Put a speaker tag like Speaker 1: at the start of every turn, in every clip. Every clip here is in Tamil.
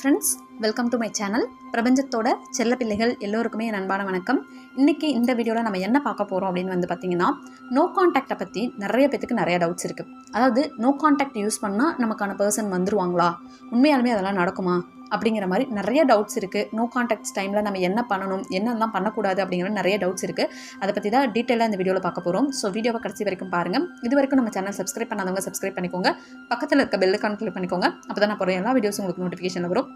Speaker 1: Friends welcome to my channel பிரபஞ்சத்தோட செல்ல பிள்ளைகள் எல்லோருக்குமே என் அன்பான வணக்கம். இன்றைக்கி இந்த வீடியோவில் நம்ம என்ன பார்க்க போகிறோம் அப்படின்னு வந்து பார்த்தீங்கன்னா நோ காண்டாக்டை பற்றி நிறைய பேத்துக்கு நிறைய டவுட்ஸ் இருக்குது அதாவது நோ காண்டாக்ட் யூஸ் பண்ணால் நமக்கான பர்சன் வந்துருவாங்களா? உண்மையாலுமே அதெல்லாம் நடக்குமா? அப்படிங்கிற மாதிரி நிறைய டவுட்ஸ் இருக்குது நோ காண்டாக்ட்ஸ் டைமில் நம்ம என்ன பண்ணணும் என்னெல்லாம் பண்ணக்கூடாது அப்படிங்கிற நிறைய டவுட்ஸ் இருக்குது அதை பற்றி தான் டீட்டெயிலாக இந்த வீடியோவில் பார்க்க போகிறோம் ஸோ வீடியோவை கடைசி வரைக்கும் பாருங்கள் இது வரைக்கும் நம்ம சேனல் சப்ஸ்கிரைப் பண்ணாதவங்க சப்ஸ்கிரைப் பண்ணிக்கோங்க. பக்கத்தில் இருக்க பெல்லுக்கான கிளிக் பண்ணிக்கோங்க. அப்போ தான் நான் போகிற எல்லா வீடியோஸும் உங்களுக்கு நோட்டிஃபிகேஷன் வரும்.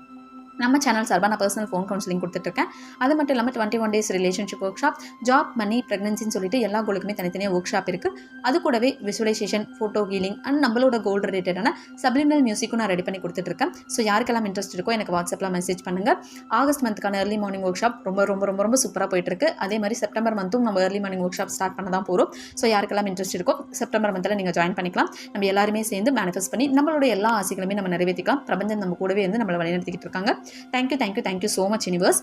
Speaker 1: நம்ம சேனல் சார்பாக நான் பர்சனல் ஃபோன் கவுன்சிலிங் கொடுத்துட்ருக்கேன். அது மட்டும் இல்லாமல் twenty one days relationship workshop job money ப்ரெக்னன்சின்னு சொல்லிட்டு எல்லா கோலுக்குமே தனித்தனியாக ஒர்க் ஷாப் இருக்குது அது கூடவே விசுவலைசேஷன் ஃபோட்டோ ஹீலிங் அண்ட் நம்மளோட கோல் ரிலேட்டடான சப்ளிமினல் மியூசிக்கும் நான் ரெடி பண்ணி கொடுத்துட்ருக்கேன். ஸோ யாருக்கெல்லாம் இன்ட்ரெஸ்ட் இருக்கோ எனக்கு வாட்ஸ்அப்பில் மெசேஜ் பண்ணுங்கள் ஆகஸ்ட் மந்த்துக்கான ஏர்லி மார்னிங் ஒர்க் ஷாப் ரொம்ப ரொம்ப ரொம்ப ரொம்ப சூப்பராக போயிட்டுருக்கு அதே மாதிரி செப்டம்பர் மந்த்தும் நம்ம early morning workshop start பண்ண தான் போகிறோம் ஸோ யாருக்கெல்லாம் இன்ட்ரெஸ்ட் இருக்கோ செப்டம்பர் மந்தில் நீங்கள் ஜாயின் பண்ணிக்கலாம். நம்ம எல்லாருமே சேர்ந்து மேனிஃபெஸ்ட் பண்ணி நம்மளோட எல்லா ஆசைகளுமே நம்ம நிறைவேற்றிக்கலாம் பிரபஞ்சம் நம்ம கூடவே வந்து நம்மளை வழிநடத்திக்கிட்டு இருக்காங்க. Thank you thank you thank you so much universe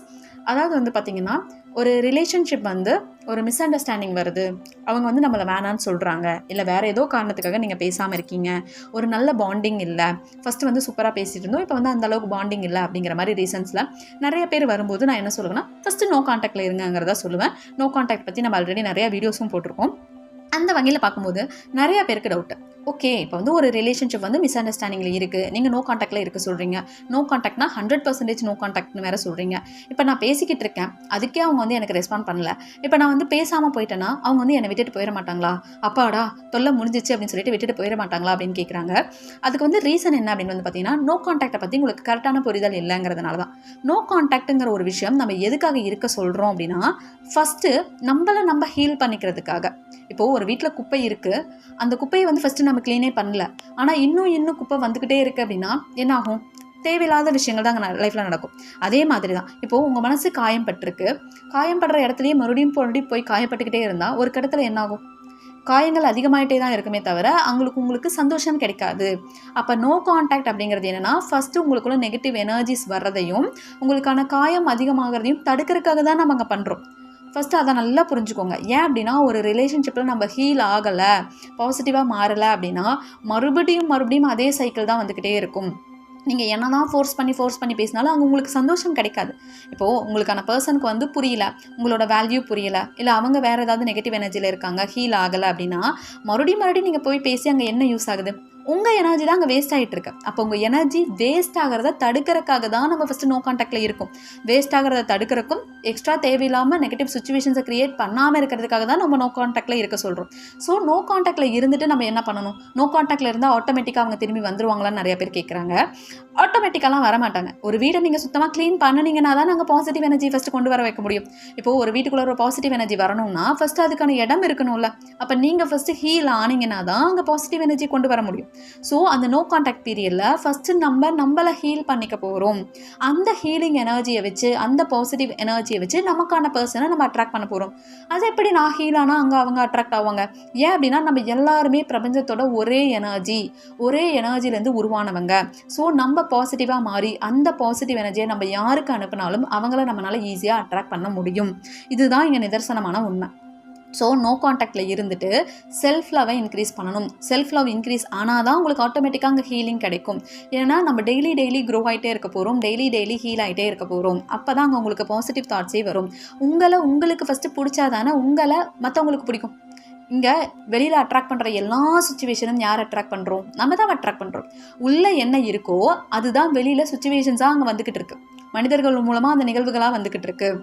Speaker 1: அதாவது வந்து பார்த்திங்கன்னா ஒரு ரிலேஷன்ஷிப் வந்து ஒரு மிஸ் அண்டர்ஸ்டாண்டிங் வருது. அவங்க வந்து நம்மளை வேணான்னு சொல்கிறாங்க இல்லை வேறு ஏதோ காரணத்துக்காக நீங்கள் பேசாமல் இருக்கீங்க. ஒரு நல்ல பாண்டிங் இல்லை. ஃபஸ்ட்டு வந்து சூப்பராக பேசிகிட்டு இருந்தோம். இப்போ வந்து அந்த அளவுக்கு பாண்டிங் இல்லை அப்படிங்கிற மாதிரி ரீசன்ஸில் நிறைய பேர் வரும்போது நான் என்ன சொல்லுவேன்னா ஃபஸ்ட்டு நோ காண்டாக்டில் இருங்கிறதா சொல்லுவேன். நோ காண்டாக்ட் பற்றி நம்ம ஆல்ரெடி நிறையா வீடியோஸும் போட்டிருக்கோம். அந்த வகையில் பார்க்கும்போது நிறைய பேருக்கு டவுட்டு ஓகே இப்போ வந்து ஒரு ரிலேஷன்ஷிப் வந்து மிஸ் அண்டர்ஸ்டாண்டிங்கில் இருக்குது நீங்கள் நோ காண்டாக்டில் இருக்க சொல்கிறீங்க நோ காண்டாக்ட்னா ஹண்ட்ரட் பர்சன்டேஜ் நோ காண்டாக்ட்னு வேறு சொல்கிறீங்க இப்போ நான் பேசிக்கிட்டு இருக்கேன். அதுக்கே அவங்க வந்து எனக்கு ரெஸ்பாண்ட் பண்ணல. இப்போ நான் வந்து பேசாமல் போயிட்டேன்னா அவங்க வந்து என்னை விட்டுட்டு போயிட மாட்டாங்களா? அப்பாடா தொல்லை முடிஞ்சிச்சு அப்படின்னு சொல்லிட்டு விட்டுட்டு போயிட மாட்டாங்களா அப்படின்னு கேட்குறாங்க அதுக்கு வந்து ரீசன் என்ன அப்படின்னு வந்து பார்த்தீங்கன்னா நோ காண்டாக்டை பற்றி உங்களுக்கு கரெக்டான புரிதல் இல்லைங்கிறதுனால தான். நோ காண்டாக்ட்டுங்கிற ஒரு விஷயம் நம்ம எதுக்காக இருக்க சொல்கிறோம் அப்படின்னா ஃபஸ்ட்டு நம்மளை நம்ம ஹீல் பண்ணிக்கிறதுக்காக. இப்போது ஒரு வீட்டில் குப்பை இருக்குது அந்த குப்பையை வந்து ஃபஸ்ட்டு நம்ம க்ளீனே பண்ணல. ஆனால் இன்னும் இன்னும் குப்பை வந்துக்கிட்டே இருக்குது அப்படின்னா என்ன ஆகும் தேவையில்லாத விஷயங்கள் தான் அங்கே லைஃப்பில் நடக்கும். அதே மாதிரி தான் இப்போது உங்கள் மனசு காயம் பட்டிருக்கு காயம் படுற இடத்துலையே மறுபடியும் மறுபடியும் போய் காயப்பட்டுக்கிட்டே இருந்தால் ஒரு கடத்தில் என்னாகும்? காயங்கள் அதிகமாயிட்டே தான் இருக்குமே தவிர அவங்களுக்கு உங்களுக்கு சந்தோஷம் கிடைக்காது. அப்போ நோ காண்டாக்ட் அப்படிங்கிறது என்னென்னா ஃபஸ்ட்டு உங்களுக்குள்ள நெகட்டிவ் எனர்ஜிஸ் வர்றதையும் உங்களுக்கான காயம் அதிகமாகிறதையும் தடுக்கிறதுக்காக தான் நம்ம அங்கே பண்ணுறோம் ஃபஸ்ட்டு அதை நல்லா புரிஞ்சுக்கோங்க. ஏன் அப்படின்னா ஒரு ரிலேஷன்ஷிப்பில் நம்ம ஹீல் ஆகலை பாசிட்டிவாக மாறலை அப்படின்னா மறுபடியும் மறுபடியும் அதே சைக்கிள் தான் வந்துக்கிட்டே இருக்கும். நீங்கள் என்ன தான் ஃபோர்ஸ் பண்ணி ஃபோர்ஸ் பண்ணி பேசினாலும் அங்கே உங்களுக்கு சந்தோஷம் கிடைக்காது. இப்போது உங்களுக்கான பர்சனுக்கு வந்து புரியல உங்களோட வேல்யூ புரியல இல்லை அவங்க வேறு ஏதாவது நெகட்டிவ் எனர்ஜியில் இருக்காங்க ஹீல் ஆகலை அப்படின்னா மறுபடியும் மறுபடியும் நீங்கள் போய் பேசி அங்கே என்ன யூஸ் ஆகுது? உங்கள் எனர்ஜி தான் அங்கே வேஸ்ட் ஆகிட்டு இருக்கு அப்போ உங்கள் எனர்ஜி வேஸ்ட் ஆகிறத தடுக்கிறதுக்காக தான் நம்ம ஃபஸ்ட்டு நோ கான்டாக்டில் இருக்கும். வேஸ்ட் ஆகிறத தடுக்கிறக்கும் எக்ஸ்ட்ரா தேவையில்லாமல் நெகட்டிவ் சுச்சுவேஷன்ஸை க்ரியேட் பண்ணாமல் இருக்கிறதுக்காக தான் நம்ம நோ கான்டாக்டில் இருக்க சொல்கிறோம் ஸோ நோ கான்டாக்டில் இருந்துட்டு நம்ம என்ன பண்ணணும்? நோ கான்டாக்டில் இருந்தால் ஆட்டோமேட்டிக்காக அவங்க திரும்பி வந்துருவாங்களான்னு நிறைய பேர் கேட்குறாங்க ஆட்டோமேட்டிக்காலாம் வர மாட்டாங்க. ஒரு வீடை நீங்கள் சுத்தமாக க்ளீன் பண்ணினீங்கன்னா தான் நாங்கள் பாசிட்டிவ் எனர்ஜி ஃபஸ்ட்டு கொண்டு வர வைக்க முடியும். இப்போது ஒரு வீட்டுக்குள்ளே ஒரு பாசிட்டிவ் எனர்ஜி வரணும்னா ஃபஸ்ட்டு அதுக்கான இடம் இருக்கணும்ல. அப்போ நீங்கள் ஃபஸ்ட்டு ஹீல் ஆனீங்கன்னா தான் அங்கே பாசிட்டிவ் எனர்ஜி கொண்டு வர முடியும். ஸோ அந்த நோ காண்டாக்ட் பீரியடில் ஃபஸ்ட்டு நம்ம நம்மளை ஹீல் பண்ணிக்க போகிறோம் அந்த ஹீலிங் எனர்ஜியை வச்சு அந்த பாசிட்டிவ் எனர்ஜியை வச்சு நமக்கான பர்சனை நம்ம அட்ராக்ட் பண்ண போகிறோம் அது எப்படி நான் ஹீல் ஆனால் அங்கே அவங்க அட்ராக்ட் ஆவாங்க? ஏன் அப்படின்னா நம்ம எல்லாருமே பிரபஞ்சத்தோட ஒரே எனர்ஜி ஒரே எனர்ஜிலேருந்து உருவானவங்க. ஸோ நம்ம பாசிட்டிவாக மாறி அந்த பாசிட்டிவ் எனர்ஜியை நம்ம யாருக்கு அனுப்பினாலும் அவங்கள நம்மளால் ஈஸியாக அட்ராக்ட் பண்ண முடியும். இதுதான் இங்கே நிதர்சனமான உண்மை. ஸோ நோ காண்டாக்டில் இருந்துட்டு செல்ஃப் லவ்வை இன்க்ரீஸ் பண்ணணும். செல்ஃப் லவ் இன்க்ரீஸ் ஆனால் தான் உங்களுக்கு ஆட்டோமேட்டிக்காக அங்கே ஹீலிங் கிடைக்கும். ஏன்னா நம்ம டெய்லி டெய்லி க்ரோ ஆகிட்டே இருக்க போகிறோம் டெய்லி டெய்லி ஹீல் ஆகிட்டே இருக்க போகிறோம் அப்போ தான் அங்கே உங்களுக்கு பாசிட்டிவ் தாட்ஸே வரும். உங்களை உங்களுக்கு ஃபஸ்ட்டு பிடிச்சா தானே உங்களை மற்றவங்களுக்கு பிடிக்கும். இங்கே வெளியில் அட்ராக்ட் பண்ணுற எல்லா சுச்சுவேஷனும் யார் அட்ராக்ட் பண்ணுறோம் நம்ம தான் அட்ராக்ட் பண்ணுறோம் உள்ளே என்ன இருக்கோ அதுதான் வெளியில் சுச்சுவேஷன்ஸாக அங்கே வந்துக்கிட்டு இருக்கு. மனிதர்கள் மூலமாக அந்த நிகழ்வுகளாக வந்துக்கிட்டு இருக்குது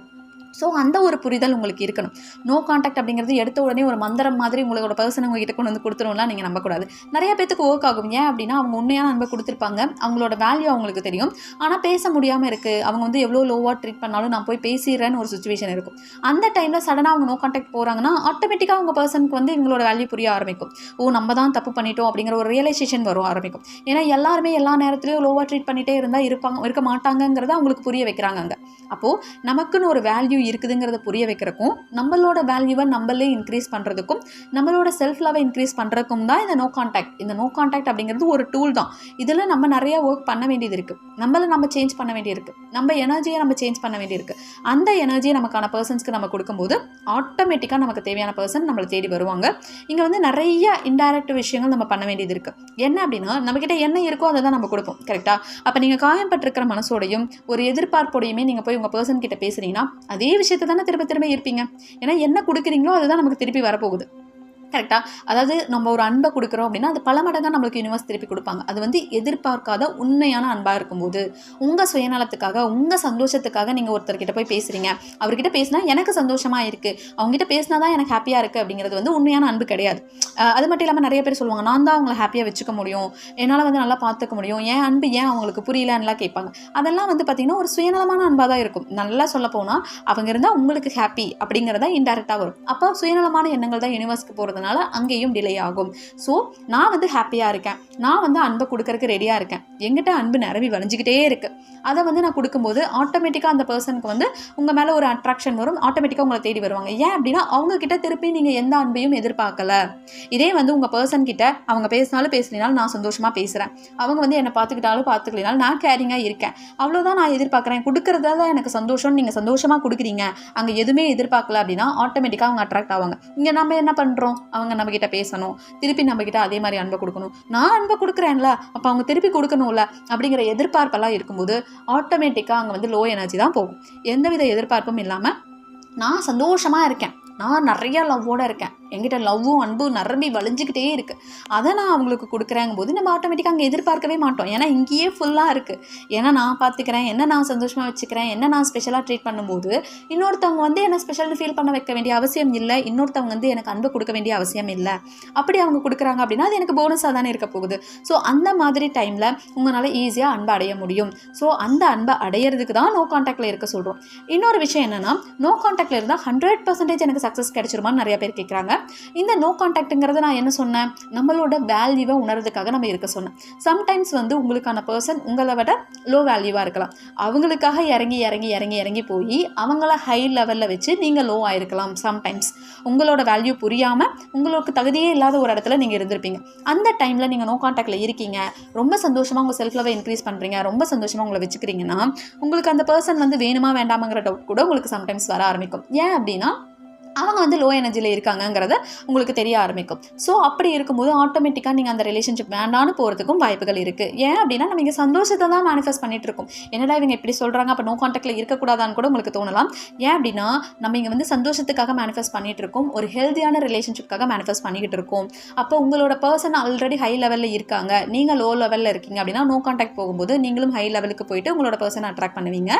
Speaker 1: ஸோ அந்த ஒரு புரிதல் உங்களுக்கு இருக்கணும். நோ காண்டாக்ட் அப்படிங்கிறது எடுத்த உடனே ஒரு மந்திரம் மாதிரி உங்களோட பர்சன் உங்ககிட்ட கொண்டு வந்து கொடுத்துருவோம்லாம் நீங்கள் நம்பக்கூடாது. நிறைய பேத்துக்கு ஒர்க் ஆகும். ஏன் அப்படின்னா அவங்க உண்மையான அன்பை கொடுத்துருப்பாங்க. அவங்களோட வேல்யூ அவங்களுக்கு தெரியும். ஆனால் பேச முடியாமல் இருக்குது அவங்க வந்து எவ்வளோ லோவாக ட்ரீட் பண்ணாலும் நான் போய் பேசிடுறேன்னு ஒரு சுச்சுவேஷன் இருக்கும். அந்த டைமில் சடனாக அவங்க நோ காண்டாக்ட் போகிறாங்கன்னா ஆட்டோமேட்டிக்காக அவங்க பர்சனுக்கு வந்து இவங்களோட வேல்யூ புரிய ஆரம்பிக்கும். ஓ நம்ம தான் தப்பு பண்ணிட்டோம் அப்படிங்கிற ஒரு ரியலைசேஷன் வரும் ஆரம்பிக்கும். ஏன்னா எல்லாருமே எல்லா நேரத்துலையும் லோவாக ட்ரீட் பண்ணிகிட்டே இருந்தால் இருப்பாங்க இருக்க மாட்டாங்கங்கிறத அவங்களுக்கு புரிய வைக்கிறாங்க அங்கே. அப்போது நமக்குன்னு ஒரு வேல்யூ இருக்குதுங்கிறத புரிய வைக்கிறக்கும் நம்மளோட வேல்யூவை நம்மளே இன்க்ரீஸ் பண்ணுறதுக்கும் நம்மளோட செல்ஃப் லவை இன்க்ரீஸ் பண்ணுறதுக்கும் தான் இந்த நோ கான்டாக்ட் இந்த நோ கான்டாக்ட் அப்படிங்கிறது ஒரு டூல் தான். இதில் நம்ம நிறைய ஒர்க் பண்ண வேண்டியது இருக்குது நம்மளை நம்ம சேஞ்ச் பண்ண வேண்டியிருக்கு. நம்ம எனர்ஜியை நம்ம சேஞ்ச் பண்ண வேண்டியிருக்கு. அந்த எனர்ஜியை நமக்கான பர்சன்ஸ்க்கு நம்ம கொடுக்கும்போது ஆட்டோமேட்டிக்காக நமக்கு தேவையான பர்சன் நம்மளை தேடி வருவாங்க. இங்கே வந்து நிறைய இன்டைரக்ட் விஷயங்கள் நம்ம பண்ண வேண்டியது இருக்குது என்ன அப்படின்னா நம்மக்கிட்ட என்ன இருக்கோ அதை தான் நம்ம கொடுப்போம். கரெக்டாக அப்போ நீங்கள் காயம்பட்டிருக்கிற மனசோடையும் ஒரு எதிர்பார்ப்போடையுமே நீங்கள் போய் உங்கள் பர்சன் கிட்ட பேசுகிறீங்கன்னா அதே விஷயத்தை தானே திரும்ப திரும்ப இருப்பீங்க ஏன்னா என்ன கொடுக்குறீங்களோ அதுதான் நமக்கு திருப்பி வரப்போகுது. கரெக்டாக அதாவது நம்ம ஒரு அன்பை கொடுக்குறோம் அப்படின்னா அது பல மடங்காக நம்மளுக்கு யூனிவர்ஸ் திருப்பி கொடுப்பாங்க. அது வந்து எதிர்பார்க்காத உண்மையான அன்பாக இருக்கும்போது உங்கள் சுயநலத்துக்காக உங்கள் சந்தோஷத்துக்காக நீங்கள் ஒருத்தர்கிட்ட போய் பேசுகிறீங்க அவர்கிட்ட பேசினா எனக்கு சந்தோஷமாக இருக்குது அவங்ககிட்ட பேசினா தான் எனக்கு ஹாப்பியாக இருக்குது அப்படிங்கிறது வந்து உண்மையான அன்பு கிடையாது. அது மட்டும் இல்லாமல் நிறைய பேர் சொல்லுவாங்க நான் தான் அவங்கள ஹாப்பியாக வச்சுக்க முடியும். என்னால் வந்து நல்லா பார்த்துக்க முடியும். ஏன் அன்பு ஏன் அவங்களுக்கு புரியலன்னுலாம் கேட்பாங்க. அதெல்லாம் வந்து பார்த்திங்கன்னா ஒரு சுயநலமான அன்பாக தான் இருக்கும். நல்லா சொல்ல போனால் அவங்க இருந்தால் உங்களுக்கு ஹாப்பி அப்படிங்கிறத இன்டெரக்டாக வரும். அப்போ சுயநலமான எண்ணங்கள் தான் யூனிவர்ஸ்க்கு போகிறதுனால அங்கேயும் டிலே ஆகும். ஸோ நான் வந்து ஹாப்பியாக இருக்கேன். நான் வந்து அன்பை கொடுக்கறதுக்கு ரெடியாக இருக்கேன். எங்கிட்ட அன்பு நிரவி வளைஞ்சிக்கிட்டே இருக்குது அதை வந்து நான் கொடுக்கும்போது ஆட்டோமேட்டிக்காக அந்த பர்சனுக்கு வந்து உங்கள் மேலே ஒரு அட்ராக்ஷன் வரும். ஆட்டோமேட்டிக்காக உங்களை தேடி வருவாங்க. ஏன் அப்படின்னா அவங்க கிட்ட திருப்பி நீங்கள் எந்த அன்பையும் எதிர்பார்க்கல. இதே வந்து உங்கள் பர்சன் கிட்ட அவங்க பேசினாலும் பேசலினாலும் நான் சந்தோஷமாக பேசுகிறேன் அவங்க வந்து என்னை பார்த்துக்கிட்டாலும் பார்த்துக்கலினாலும் நான் கேரிங்காக இருக்கேன். அவ்வளோதான் நான் எதிர்பார்க்குறேன். கொடுக்குறதா தான் எனக்கு சந்தோஷம் நீங்கள் சந்தோஷமாக கொடுக்குறீங்க. அங்கே எதுவுமே எதிர்பார்க்கல அப்படின்னா ஆட்டோமேட்டிக்காக அவங்க அட்ராக்ட் ஆவாங்க. இங்கே நம்ம என்ன பண்ணுறோம் அவங்க நம்மக்கிட்ட பேசணும். திருப்பி நம்மக்கிட்ட அதே மாதிரி அன்பை கொடுக்கணும். நான் அன்பை கொடுக்குறேன்ல அப்போ அவங்க திருப்பி கொடுக்கணும்ல அப்படிங்கிற எதிர்பார்ப்பெல்லாம் இருக்கும்போது ஆட்டோமேட்டிக்காக அங்கே வந்து லோ எனர்ஜி தான் போகும். எந்தவித எதிர்பார்ப்பும் இல்லாமல் நான் சந்தோஷமாக இருக்கேன். நான் நிறைய லவ்வோடு இருக்கேன். எங்கிட்ட லவ்வும் அன்பும் நிரம்பி வளைஞ்சிக்கிட்டே இருக்குது அதை நான் அவங்களுக்கு கொடுக்குறேங்கும் போது நம்ம ஆட்டோமேட்டிக்காக அங்கே எதிர்பார்க்கவே மாட்டோம். ஏன்னா இங்கேயே ஃபுல்லாக இருக்குது ஏன்னா நான் பார்த்துக்கிறேன் என்ன நான் சந்தோஷமாக வச்சுக்கிறேன் என்ன நான் ஸ்பெஷலாக ட்ரீட் பண்ணும்போது இன்னொருத்தவங்க வந்து என்ன ஸ்பெஷல்னு ஃபீல் பண்ண வைக்க வேண்டிய அவசியம் இல்லை. இன்னொருத்தவங்க வந்து எனக்கு அன்பு கொடுக்க வேண்டிய அவசியம் இல்லை. அப்படி அவங்க கொடுக்குறாங்க அப்படின்னா அது எனக்கு போனஸாக தானே இருக்க போகுது. ஸோ அந்த மாதிரி டைமில் உங்களால் ஈஸியாக அன்பை அடைய முடியும். ஸோ அந்த அன்பை அடையிறதுக்கு தான் நோ காண்டாக்டில் இருக்க சொல்கிறோம் இன்னொரு விஷயம் என்னென்னா நோ காண்டாக்டில் இருந்தால் ஹண்ட்ரட் பர்சன்டேஜ் எனக்கு சக்ஸஸ் கிடைச்சிருமான்னு நிறைய பேர் கேட்குறாங்க இந்த நோ காண்டாக்ட்டுங்கிறத நான் என்ன சொன்னேன்? நம்மளோட வேல்யூவை உணர்றதுக்காக நம்ம இருக்க சொன்னேன். சம்டைம்ஸ் வந்து உங்களுக்கான பர்சன் உங்களை விட லோ வேல்யூவாக இருக்கலாம். அவங்களுக்காக இறங்கி இறங்கி இறங்கி இறங்கி போய் அவங்கள ஹை லெவலில் வச்சு நீங்கள் லோ ஆகிருக்கலாம் சம்டைம்ஸ் உங்களோட வேல்யூ புரியாமல் உங்களுக்கு தகுதியே இல்லாத ஒரு இடத்துல நீங்கள் இருந்திருப்பீங்க. அந்த டைமில் நீங்கள் நோ காண்டாக்டில் இருக்கீங்க. ரொம்ப சந்தோஷமாக உங்கள் செல்ஃப் லெவல் இன்க்ரீஸ் பண்ணுறீங்க ரொம்ப சந்தோஷமாக உங்களை வச்சுக்கிறீங்கன்னா உங்களுக்கு அந்த பர்சன் வந்து வேணுமா வேண்டாமாங்கிற டவுட் கூட உங்களுக்கு சம்டைம்ஸ் வர ஆரம்பிக்கும். ஏன் அப்படின்னா அவங்க வந்து லோ எனர்ஜியில் இருக்காங்கங்கிறத உங்களுக்கு தெரிய ஆரம்பிக்கும். ஸோ அப்படி இருக்கும்போது ஆட்டோமேட்டிக்காக நீங்கள் அந்த ரிலேஷன்ஷிப் வேண்டான்னு போகிறதுக்கும் வாய்ப்புகள் இருக்குது ஏன் அப்படின்னா நம்ம இங்கே சந்தோஷத்தை தான் மேனிஃபெஸ்ட் பண்ணிட்டு இருக்கோம். என்னடா இவங்க இப்படி சொல்கிறாங்க அப்போ நோ காண்டாக்டில் இருக்கக்கூடாதான்னு கூட உங்களுக்கு தோணலாம். ஏன் அப்படின்னா நம்ம இங்கே வந்து சந்தோஷத்துக்காக மேனிஃபெஸ்ட் பண்ணிட்டு இருக்கோம். ஒரு ஹெல்த்தியான ரிலேஷன்ஷிப்காக மேனிஃபெஸ்ட் பண்ணிக்கிட்டு இருக்கோம். அப்போ உங்களோட பர்சன் ஆல்ரெடி ஹை லெவலில் இருக்காங்க. நீங்கள் லோ லெவலில் இருக்கீங்க அப்படின்னா நோ காண்டாக்ட் போகும்போது நீங்களும் ஹை லெவலுக்கு போயிட்டு உங்களோட பர்சனை அட்ராக்ட் பண்ணுவீங்க.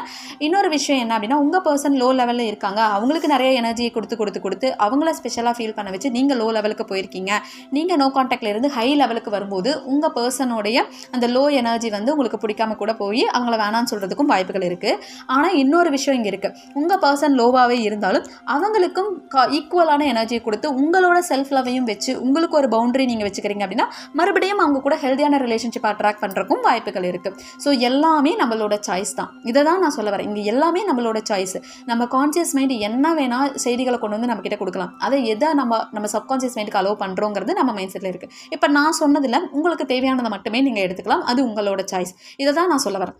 Speaker 1: இன்னொரு விஷயம் என்ன அப்படின்னா உங்கள் பர்சன் லோ லெவலில் இருக்காங்க. அவங்களுக்கு நிறைய எனர்ஜியை கொடுத்து கொடுத்து கொடுத்து அவங்கள ஸ்பெஷலாக ஃபீல் பண்ண வச்சு நீங்கள் லோ லெவலுக்கு போயிருக்கீங்க. நீங்கள் நோ காண்டாக்டில் இருந்து ஹை லெவலுக்கு வரும்போது உங்கள் பர்சனோடைய அந்த லோ எனர்ஜி வந்து உங்களுக்கு பிடிக்காம கூட போய் அவங்கள வேணான்னு சொல்கிறதுக்கும் வாய்ப்புகள் இருக்குது ஆனால் இன்னொரு விஷயம் இங்கே இருக்குது உங்கள் பர்சன் லோவாகவே இருந்தாலும் அவங்களுக்கும் ஈக்குவலான எனர்ஜியை கொடுத்து உங்களோட செல்ஃப் லவையும் வச்சு உங்களுக்கு ஒரு பவுண்டரி நீங்கள் வச்சுக்கிறீங்க அப்படின்னா மறுபடியும் அவங்க கூட ஹெல்த்தியான ரிலேஷன்ஷிப் அட்ராக்ட் பண்ணுறக்கும் வாய்ப்புகள் இருக்குது ஸோ எல்லாமே நம்மளோட சாய்ஸ் தான். இதை தான் நான் சொல்ல வரேன். இங்கே எல்லாமே நம்மளோட சாய்ஸ் நம்ம கான்சியஸ் மைண்ட் என்ன வேணால் செய்திகளை கொண்டு வந்து நம்ம கிட்ட கொடுக்கலாம். அதை எதை நம்ம நம்ம சப்கான்சியஸ் மைண்டுக்கு அலோவ் பண்ணுறோங்கிறது நம்ம மைண்ட் செட்டில் இருக்குது இப்போ நான் சொன்னதில் உங்களுக்கு தேவையானதை மட்டுமே நீங்கள் எடுத்துக்கலாம். அது உங்களோட சாய்ஸ் இதை தான் நான் சொல்ல வரேன்.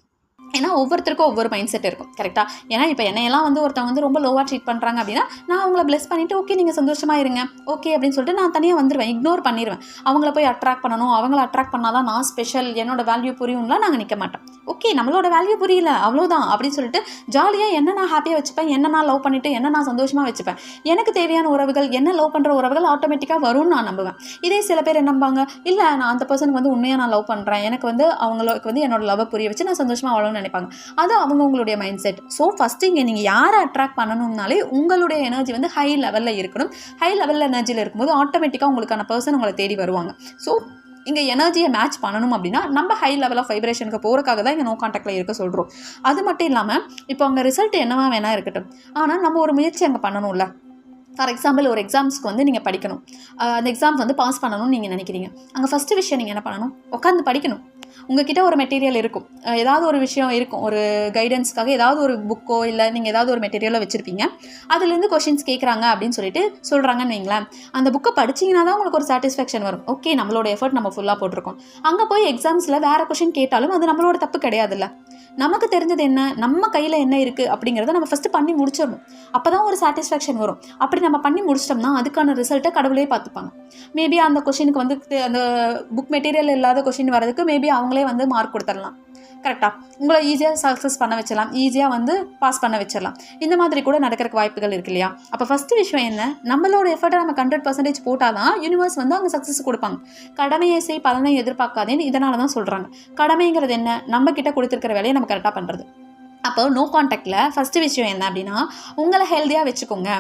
Speaker 1: ஏன்னா ஒவ்வொருத்தருக்கும் ஒவ்வொரு மைண்ட் செட் இருக்கும் கரெக்டாக ஏன்னா இப்போ என்னையெல்லாம் வந்து ஒருத்தவங்க வந்து ரொம்ப லோவாக ட்ரீட் பண்ணுறாங்க அப்படின்னா நான் அவங்கள ப்ளெஸ் பண்ணிவிட்டு ஓகே நீங்கள் சந்தோஷமாக இருங்க ஓகே அப்படின்னு சொல்லிட்டு நான் தனியாக வந்துடுவேன் இக்னோர் பண்ணிடுவேன் அவங்கள போய் அட்ராக்ட் பண்ணணும் அவங்கள அட்ராக்ட் பண்ணால் தான் நான் ஸ்பெஷல் என்னோட வேல்யூ புரியும்லாம் நாங்கள் நிற்க மாட்டோம். ஓகே நம்மளோட வேல்யூ புரியல அவ்வளோதான் அப்படின்னு சொல்லிட்டு ஜாலியாக என்ன நான் ஹாப்பியாக வச்சுப்பேன் என்ன நான் லவ் பண்ணிவிட்டு என்ன நான் சந்தோஷமாக வச்சுப்பேன். எனக்கு தேவையான உறவுகள் என்ன லவ் பண்ணுற உறவுகள் ஆட்டோமேட்டிக்காக வரும்னு நான் நம்புவேன். இதே சில பேர் என்ன நம்பாங்க இல்லை நான் அந்த பர்சனுக்கு வந்து உண்மையாக நான் லவ் பண்ணுறேன் எனக்கு வந்து அவங்களுக்கு வந்து என்னோட லவ் புரிய வச்சு நான் சந்தோஷமாக நினைப்பாங்க. அது அவங்கவுங்களுடைய மைண்ட் செட் ஸோ ஃபஸ்ட்டு இங்கே நீங்கள் யாரை அட்ராக்ட் பண்ணணும்னாலே உங்களுடைய எனர்ஜி வந்து ஹை லெவலில் இருக்கணும். ஹை லெவலில் எனர்ஜியில் இருக்கும்போது ஆட்டோமேட்டிக்காக உங்களுக்கான பர்சன் உங்களை தேடி வருவாங்க. ஸோ இங்கே எனர்ஜியை மேட்ச் பண்ணணும் அப்படின்னா நம்ம ஹை லெவல் ஆஃப் வைப்ரேஷனுக்கு போகிறக்காக தான் இங்கே நோ காண்டாக்டில் இருக்க சொல்கிறோம் அது மட்டும் இல்லாமல் இப்போ அங்கே ரிசல்ட் என்னவா வேணா இருக்கட்டும். ஆனால் நம்ம ஒரு முயற்சி அங்கே பண்ணணும்ல. ஃபார் எக்ஸாம்பிள் ஒரு எக்ஸாம்ஸ்க்கு வந்து நீங்கள் படிக்கணும். அந்த எக்ஸாம்ஸ் வந்து பாஸ் பண்ணணும்னு நீங்கள் நினைக்கிறீங்க. அங்கே ஃபஸ்ட்டு விஷயம் நீங்கள் என்ன பண்ணணும்? உட்காந்து படிக்கணும். உங்ககிட்ட ஒரு மெட்டீரியல் இருக்கும். ஏதாவது ஒரு விஷயம் இருக்கும். ஒரு கைடன்ஸ்க்காக ஏதாவது ஒரு புக்கோ இல்லை நீங்கள் ஏதாவது ஒரு மெட்டீரியலோ வச்சுருப்பீங்க. அதுலேருந்து கொஷின்ஸ் கேட்குறாங்க அப்படின்னு சொல்லிட்டு சொல்கிறாங்கன்னு வைங்களேன். அந்த புக்கை படிச்சீங்கன்னா தான் உங்களுக்கு ஒரு சாட்டிஸ்ஃபேக்ஷன் வரும். ஓகே நம்மளோட எஃபர்ட் நம்ம ஃபுல்லாக போட்டிருக்கோம். அங்கே போய் எக்ஸாம்ஸில் வேறு கொஷின் கேட்டாலும் அது நம்மளோட தப்பு கிடையாதுல்ல. நமக்கு தெரிஞ்சது என்ன? நம்ம கையில் என்ன இருக்குது அப்படிங்கிறத நம்ம ஃபஸ்ட்டு பண்ணி முடிச்சிடணும். அப்போ தான் ஒரு சாட்டிஸ்ஃபேக்ஷன் வரும். அப்படி நம்ம பண்ணி முடிச்சிட்டோம்னா அதுக்கான ரிசல்ட்டை கடவுளே பார்த்துப்பாங்க. மேபி அந்த கொஷினுக்கு வந்து அந்த புக் மெட்டீரியல் இல்லாத கொஷின் வரதுக்கு மேபி அவங்களே வந்து மார்க் கொடுத்துடலாம். கரெக்டாக உங்களை ஈஸியாக சக்ஸஸ் பண்ண வச்சிடலாம். ஈஸியாக வந்து பாஸ் பண்ண வச்சிடலாம். இந்த மாதிரி கூட நடக்கிறதுக்கு வாய்ப்புகள் இருக்கு இல்லையா? அப்போ ஃபஸ்ட்டு விஷயம் என்ன? நம்மளோட எஃபர்ட்டை நம்ம ஹண்ட்ரட் பர்சன்டேஜ் போட்டால் தான் யூனிவர்ஸ் வந்து அங்கே சக்ஸஸ் கொடுப்பாங்க. கடமையை செய் பலனை எதிர்பார்க்காதேன்னு இதனால தான் சொல்கிறாங்க கடமைங்கிறது என்ன? நம்ம கிட்ட கொடுத்துருக்கிற வேலையை நம்ம கரெக்டாக பண்ணுறது அப்போ நோ காண்டாக்டில் ஃபஸ்ட்டு விஷயம் என்ன அப்படின்னா உங்களை ஹெல்த்தியாக வச்சுக்கோங்க.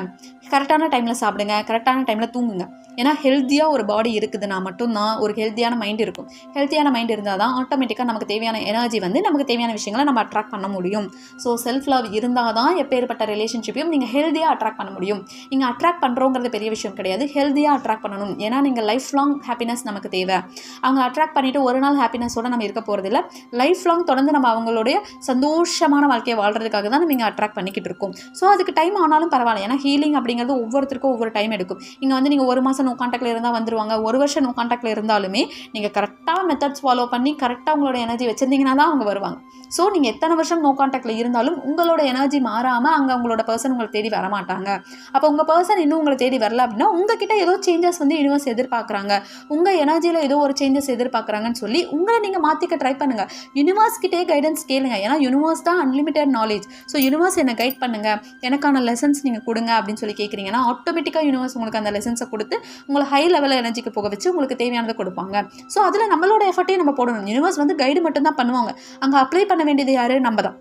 Speaker 1: கரெக்டான டைமில் சாப்பிடுங்க கரெக்டான டைமில் தூங்குங்க. ஏன்னா ஹெல்த்தியாக ஒரு பாடி இருக்குதுன்னா மட்டும்தான் ஒரு ஹெல்த்தியான மைண்ட் இருக்கும். ஹெல்த்தியான மைண்ட் இருந்தால் தான் ஆட்டோமேட்டிக்காக நமக்கு தேவையான எனர்ஜி வந்து நமக்கு தேவையான விஷயங்களை நம்ம அட்ராக்ட் பண்ண முடியும். ஸோ செல்ஃப் லவ் இருந்தால் தான் எப்பேற்பட்ட ரிலேஷன்ஷிப்பையும் நீங்கள் ஹெல்த்தியாக அட்ராக்ட் பண்ண முடியும். நீங்கள் அட்ராக்ட் பண்ணுறோங்கிறது பெரிய விஷயம் கிடையாது. ஹெல்த்தியாக அட்ராக்ட் பண்ணணும். ஏன்னா நீங்கள் லைஃப் லாங் ஹாப்பினஸ் நமக்கு தேவை. அவங்க அட்ராக்ட் பண்ணிவிட்டு ஒரு நாள் ஹாப்பினஸோட நம்ம இருக்க போகிறதில்ல லைஃப் லாங் தொடர்ந்து நம்ம அவங்களுடைய சந்தோஷமான வாழ்க்கையை வாழ்றதுக்காக தான் நம்ம இங்கே அட்ராக்ட் பண்ணிக்கிட்டு இருக்கோம். ஸோ அதுக்கு டைம் ஆனாலும் பரவாயில்ல. ஏன்னா ஹீலிங் அப்படிங்கிறது ஒவ்வொருத்தருக்கும் ஒவ்வொரு டைம் எடுக்கும். இங்கே வந்து நீங்கள் ஒரு மாதம் நோ காண்டாக்டில் இருந்தால் வந்துருவாங்க. ஒரு வருஷம் நோ காண்டாக்டில் இருந்தாலுமே நீங்கள் கரெக்டாக மெத்தட்ஸ் ஃபாலோ பண்ணி கரெக்டாக உங்களோட எனர்ஜி வச்சுருந்தீங்கன்னா தான் அவங்க வருவாங்க. ஸோ நீங்கள் எத்தனை வருஷம் நோ காண்டாக்டில் இருந்தாலும் உங்களோட எனர்ஜி மாறாமல் அங்கே உங்களோட பர்சன் உங்களை தேடி வர மாட்டாங்க அப்போ உங்கள் பர்சன் இன்னும் உங்களை தேடி வரல அப்படின்னா உங்ககிட்ட ஏதோ சேஞ்சஸ் வந்து யூனிவர்ஸ் எதிர்பார்க்குறாங்க. உங்கள் எனர்ஜியில் ஏதோ ஒரு சேஞ்சஸ் எதிர்பார்க்குறாங்கன்னு சொல்லி உங்களை நீங்கள் மாற்றிக்க ட்ரை பண்ணுங்கள் யூனிவர்ஸ் கிட்டே கைடன்ஸ் கேளுங்க. ஏன்னா யூனிவர்ஸ் தான் அன்லிமிட்டட் நாலேஜ் ஸோ யூனிவர்ஸ் என்னை கைட் பண்ணுங்க. எனக்கான லெசன்ஸ் நீங்கள் கொடுங்க அப்படின்னு சொல்லி கேட்குறீங்கன்னா ஆட்டோமேட்டிக்காக யூனிவர்ஸ் உங்களுக்கு அந்த லெசன்ஸை கொடுத்து உங்களை ஹை லெவல் எனர்ஜிக்கு போக வச்சு உங்களுக்கு தேவையானதை கொடுப்பாங்க. ஸோ அதில் நம்மளோட எஃபர்ட்டையும் நம்ம போடணும். யூனிவர்ஸ் வந்து கைடு மட்டும்தான் பண்ணுவாங்க. அங்கே அப்ளை பண்ண வேண்டியது யார்? நம்ம தான்.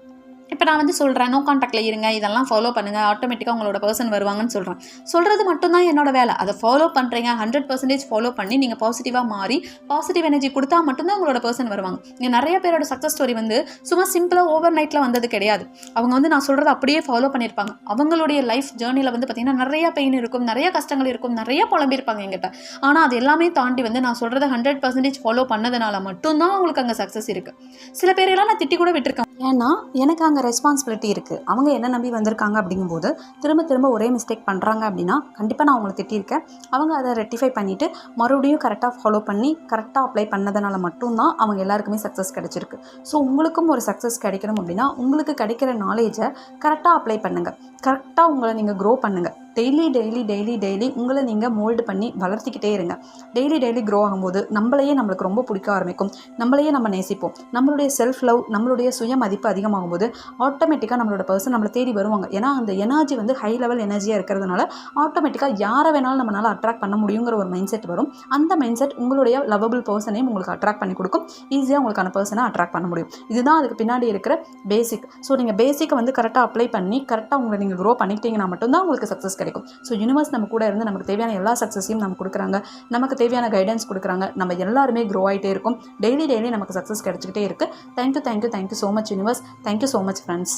Speaker 1: இப்போ நான் வந்து சொல்கிறேன் நோ காண்டாக்டில் இருங்க இதெல்லாம் ஃபாலோ பண்ணுங்கள் ஆட்டோமேட்டிக்காக உங்களோட பர்சன் வருவாங்கன்னு சொல்கிறேன் சொல்கிறது மட்டும்தான் என்னோட வேலை. அதை ஃபாலோ பண்ணுறீங்க ஹண்ட்ரட் பர்சன்டேஜ் ஃபாலோ பண்ணி நீங்கள் பாசிட்டிவாக மாறி பாசிட்டிவ் எனர்ஜி கொடுத்தா மட்டும்தான் உங்களோட பர்சன் வருவாங்க. இங்கே நிறைய பேரோட சக்ஸஸ் ஸ்டோரி வந்து சும்மா சிம்பிளாக ஓவர் நைட்டில் வந்தது கிடையாது. அவங்க வந்து நான் சொல்கிறத அப்படியே ஃபாலோ பண்ணியிருப்பாங்க. அவங்களுடைய லைஃப் ஜேர்னியில் வந்து பார்த்திங்கன்னா நிறைய பெயின் இருக்கும் நிறைய கஷ்டங்கள் இருக்கும் நிறைய புலம்பியிருப்பாங்க எங்கிட்ட ஆனால் அது எல்லாமே தாண்டி வந்து நான் சொல்கிறத ஹண்ட்ரட் பர்சன்டேஜ் ஃபாலோ பண்ணதுனால மட்டும்தான் அவங்களுக்கு அங்கே சக்ஸஸ் இருக்குது சில பேரெல்லாம் நான் திட்டி கூட விட்டுருக்கேன்.
Speaker 2: ஏன்னா எனக்கு அங்கே ரெஸ்பான்சிபிலிட்டி இருக்குது அவங்க என்ன நம்பி வந்திருக்காங்க அப்படிங்கும்போது திரும்ப திரும்ப ஒரே மிஸ்டேக் பண்ணுறாங்க அப்படின்னா கண்டிப்பாக நான் அவங்களை திட்டியிருக்கேன். அவங்க அதை ரெட்டிஃபை பண்ணிவிட்டு மறுபடியும் கரெக்டாக ஃபாலோ பண்ணி கரெக்டாக அப்ளை பண்ணதுனால மட்டும்தான் அவங்க எல்லாருக்குமே சக்ஸஸ் கிடைச்சிருக்கு. ஸோ உங்களுக்கும் ஒரு சக்ஸஸ் கிடைக்கணும் அப்படின்னா உங்களுக்கு கிடைக்கிற நாலேஜை கரெக்டாக அப்ளை பண்ணுங்கள் கரெக்டாக உங்களை நீங்கள் க்ரோ பண்ணுங்கள் டெய்லி டெய்லி டெய்லி டெய்லி உங்களை நீங்கள் மோல்டு பண்ணி வளர்த்திக்கிட்டே இருங்க. டெய்லி டெய்லி க்ரோ ஆகும்போது நம்மளையே நம்மளுக்கு ரொம்ப பிடிக்க ஆரம்பிக்கும். நம்மளையே நம்ம நேசிப்போம். நம்மளுடைய செல்ஃப் லவ் நம்மளுடைய சுய மதிப்பு அதிகமாகும் போது ஆட்டோமேட்டிக்காக நம்மளோட பர்சன் நம்மளை தேடி வருவாங்க. ஏன்னா அந்த எனர்ஜி வந்து ஹை லெவல் எனர்ஜியாக இருக்கிறதுனால ஆட்டோமேட்டிக்காக யாரை வேணாலும் நம்மளால் அட்ராக்ட் பண்ண முடியுங்கிற ஒரு மைண்ட் செட் வரும். அந்த மைண்ட் செட் உங்களுடைய லவபிள் பர்சனையும் உங்களுக்கு அட்ராக்ட் பண்ணி கொடுக்கும். ஈஸியாக உங்களுக்கான பர்சனை அட்ராக்ட் பண்ண முடியும். இதுதான் அதுக்கு பின்னாடி இருக்கிற பேசிக் ஸோ நீங்கள் பேசிக்கை வந்து கரெக்டாக அப்ளை பண்ணி கரெக்டாக உங்களை நீங்கள் க்ரோ பண்ணிக்கிட்டீங்கன்னா மட்டும்தான் உங்களுக்கு சக்ஸஸ் கிடைக்கும். ஸோ யூனிவர்ஸ் நம்ம கூட இருந்து நமக்கு தேவையான எல்லா சக்ஸஸையும் நம்ம கொடுக்குறாங்க. நமக்கு தேவையான கைடன்ஸ் கொடுக்குறாங்க. நம்ம எல்லாருமே க்ரோ ஆகிட்டே இருக்கும். டெய்லி டெய்லி நமக்கு சக்ஸஸ் கிடச்சிக்கிட்டே இருக்குது thank you thank you thank you so much universe thank you so much friends